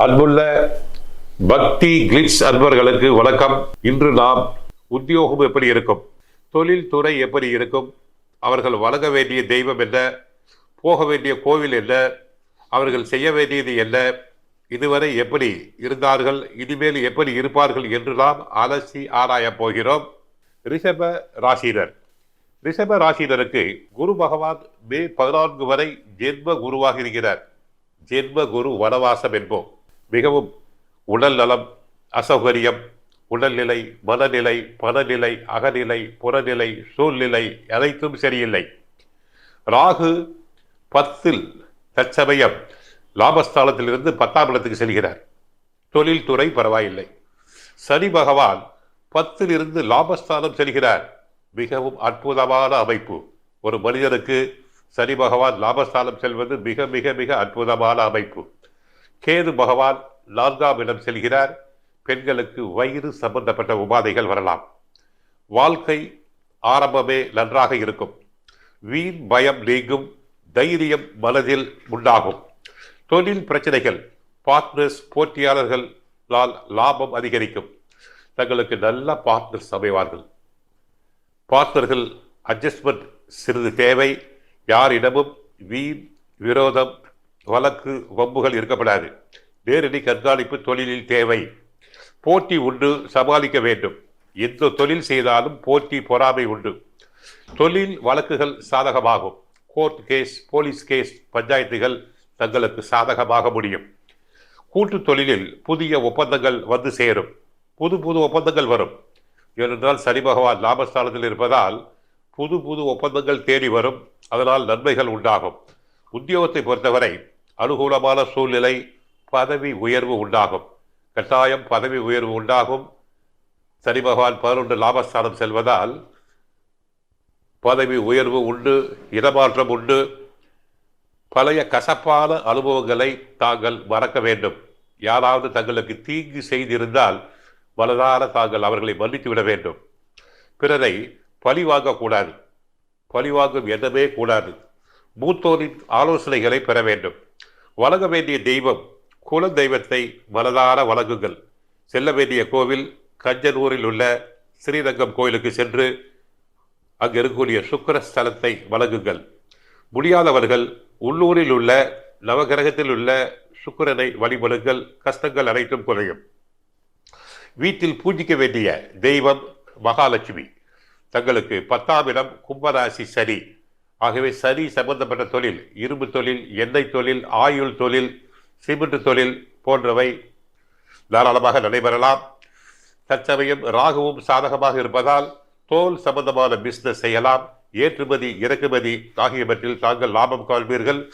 அன்புள்ள பக்தி கிளிட்ஸ் அன்பர்களுக்கு வணக்கம். இன்று நாம் உத்தியோகம் எப்படி இருக்கும்? தொழில் துறை எப்படி இருக்கும்? அவர்கள் வழங்க வேண்டிய தெய்வம் என்ன? போக வேண்டிய கோவில் என்ன? அவர்கள் செய்ய வேண்டியது என்ன? இதுவரை எப்படி இருந்தார்கள்? இனிமேல் எப்படி இருப்பார்கள் என்று நாம் அலசி ஆராயப் போகிறோம். ரிஷப ராசினர் ரிஷப ராசினருக்கு குரு பகவான் மே பதினான்கு வரை ஜென்ம குருவாக இருக்கிறார். ஜென்ம குரு வனவாசம் என்போம். மிகவும் உடல் நலம் அசௌகரியம் உடல்நிலை மனநிலை பணநிலை அகநிலை புறநிலை சூழ்நிலை அனைத்தும் சரியில்லை. ராகு பத்தில் தற்சமயம் லாபஸ்தானத்திலிருந்து பத்தாம் இடத்துக்கு செல்கிறார். தொழில்துறை பரவாயில்லை. சனி பகவான் பத்திலிருந்து லாபஸ்தானம் செல்கிறார். மிகவும் அற்புதமான அமைப்பு. ஒரு மனிதனுக்கு சனி பகவான் லாபஸ்தானம் செல்வது மிக மிக மிக அற்புதமான அமைப்பு. கேது பகவான் நான்காம் இடம் செல்கிறார். பெண்களுக்கு வயிறு சம்பந்தப்பட்ட உபாதைகள் வரலாம். வாழ்க்கை ஆரம்பமே நன்றாக இருக்கும். வீண் பயம் நீங்கும் தைரியம் மனதில் உண்டாகும். தொழில் பிரச்சனைகள் பார்ட்னர்ஸ் போட்டியாளர்களால் லாபம் அதிகரிக்கும். தங்களுக்கு நல்ல பார்ட்னர்ஸ் அமைவார்கள். பார்ட்னர்கள் அட்ஜஸ்ட்மெண்ட் சிறிது தேவை. யாரிடமும் வீண் விரோதம் வழக்கு வம்புகள் இருக்கப்படாது. நேரடி கண்காணிப்பு தொழிலில் தேவை. போட்டி உண்டு சமாளிக்க வேண்டும். எந்த தொழில் செய்தாலும் போட்டி பொறாமை உண்டு. தொழில் வழக்குகள் சாதகமாகும். கோர்ட் கேஸ் போலீஸ் கேஸ் பஞ்சாயத்துகள் தங்களுக்கு சாதகமாக முடியும். கூட்டு தொழிலில் புதிய ஒப்பந்தங்கள் வந்து சேரும். புது புது ஒப்பந்தங்கள் வரும். ஏனென்றால் சனி பகவான் லாபஸ்தானத்தில் இருப்பதால் புது புது ஒப்பந்தங்கள் தேடி வரும். அதனால் நன்மைகள் உண்டாகும். உத்தியோகத்தை பொறுத்தவரை அனுகூலமான சூழ்நிலை பதவி உயர்வு உண்டாகும். கட்டாயம் பதவி உயர்வு உண்டாகும். சனி பகவான் பதினொன்று லாபஸ்தானம் செல்வதால் பதவி உயர்வு உண்டு இடமாற்றம் உண்டு. பழைய கசப்பான அனுபவங்களை தாங்கள் மறக்க வேண்டும். யாராவது தங்களுக்கு தீங்கு செய்திருந்தால் மனதார தாங்கள் அவர்களை மன்னித்து விட வேண்டும். பிறரை பழி வாங்கக்கூடாது. பழி வாங்கும் எண்ணமே கூடாது. மூத்தோரின் ஆலோசனைகளை பெற வேண்டும். வழங்க வேண்டிய தெய்வம் குல தெய்வத்தை மனதார வழங்குங்கள். செல்ல வேண்டிய கோவில் கஞ்சனூரில் உள்ள ஸ்ரீரங்கம் கோயிலுக்கு சென்று அங்கு இருக்கக்கூடிய சுக்கர ஸ்தலத்தை வழங்குங்கள். முடியாதவர்கள் உள்ளூரில் உள்ள நவகிரகத்தில் உள்ள சுக்கிரனை வழிபடுங்கள். கஷ்டங்கள் அனைத்தும் குறையும். வீட்டில் பூஜிக்க வேண்டிய தெய்வம் மகாலட்சுமி. தங்களுக்கு பத்தாம் இடம் கும்பராசி சனி. ஆகவே சரி சம்பந்தப்பட்ட தொழில் இரும்பு தொழில் எண்ணெய் தொழில் ஆயுள் தொழில் சிமெண்ட் தொழில் போன்றவை தாராளமாக நடைபெறலாம். தற்சமயம் ராகுவும் சாதகமாக இருப்பதால் தோல் சம்பந்தமான பிஸ்னஸ் செய்யலாம். ஏற்றுமதி இறக்குமதி ஆகியவற்றில் தாங்கள் லாபம் காண்பீர்கள்.